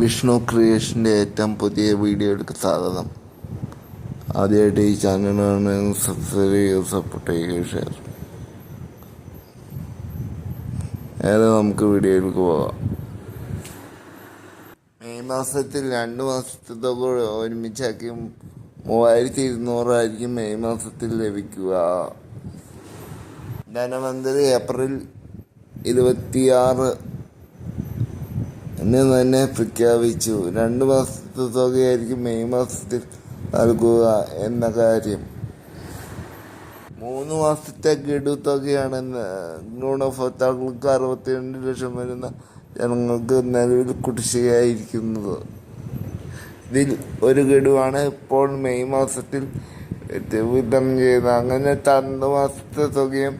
വിഷ്ണു ക്രിയേഷന്റെ ഏറ്റവും പുതിയ വീഡിയോ എടുക്ക സ്വാഗതം ആദ്യമായിട്ട് ഈ ചാനലാണ് സബ്സ്ക്രൈബ് ചെയ്യുക സപ്പോർട്ട് ചെയ്യുക ഷെയർ ഏതാ നമുക്ക് വീഡിയോയിലേക്ക് പോകാം. മെയ് മാസത്തിൽ രണ്ട് മാസത്തെ തുക ഒരുമിച്ചാക്കി മൂവായിരത്തി ഇരുന്നൂറായിരിക്കും മെയ് മാസത്തിൽ ലഭിക്കുക. ധനമന്ത്രി ഏപ്രിൽ ഇരുപത്തിയാറ് എന്ന് തന്നെ പ്രഖ്യാപിച്ചു. രണ്ട് മാസത്തെ തുകയായിരിക്കും മെയ് മാസത്തിൽ നൽകുക എന്ന കാര്യം. മൂന്ന് മാസത്തെ ഗഡു തുകയാണ് ഗുണഭോക്താക്കൾക്ക് അറുപത്തിരണ്ട് ലക്ഷം വരുന്ന ജനങ്ങൾക്ക് നിലവിൽ കുടിശ്ശികയായിരിക്കുന്നത്. ഇതിൽ ഒരു ഗഡുവാണ് ഇപ്പോൾ മെയ് മാസത്തിൽ വിതരണം ചെയ്യുന്നത്. അങ്ങനെ രണ്ട് മാസത്തെ തുകയും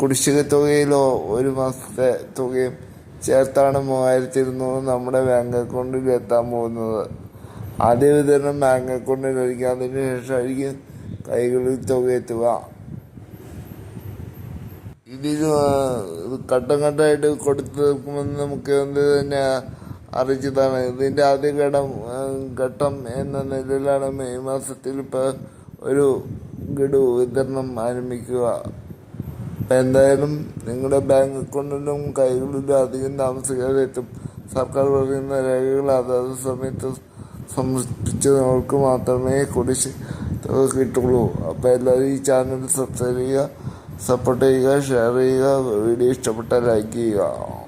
കുടിശ്ശിക തുകയിലോ ഒരു മാസത്തെ തുകയും ചേർത്താണ് മൂവായിരത്തി ഇരുന്നൂറ് നമ്മുടെ ബാങ്ക് അക്കൗണ്ടിൽ എത്താൻ പോകുന്നത്. ആദ്യ വിതരണം ബാങ്ക് അക്കൗണ്ടിൽ ലഭിക്കാത്തതിന് ശേഷമായിരിക്കും കൈകളിൽ തുക എത്തുക. ഇത് ഘട്ടം ഘട്ടമായിട്ട് കൊടുത്തു തീർക്കുമെന്ന് മുഖ്യമന്ത്രി തന്നെ അറിയിച്ചതാണ്. ഇതിന്റെ ആദ്യ ഘട്ടം ഘട്ടം എന്ന നിലയിലാണ് മെയ് മാസത്തിൽ ഇപ്പോൾ ഒരു ഗഡു വിതരണം ആരംഭിക്കുക. എന്തായാലും നിങ്ങളുടെ ബാങ്ക് അക്കൗണ്ടിലും കൈകളിലും അധികം താമസിക്കാതെ സർക്കാർ പറയുന്ന രേഖകൾ അതാത് സമയത്ത് സമർപ്പിച്ചവർക്ക് മാത്രമേ കുടിശ്ശി കിട്ടുള്ളൂ. അപ്പോൾ എല്ലാവരും ഈ ചാനൽ സബ്സ്ക്രൈബ് ചെയ്യുക സപ്പോർട്ട് ചെയ്യുക ഷെയർ ചെയ്യുക വീഡിയോ ഇഷ്ടപ്പെട്ടാൽ ലൈക്ക് ചെയ്യുക.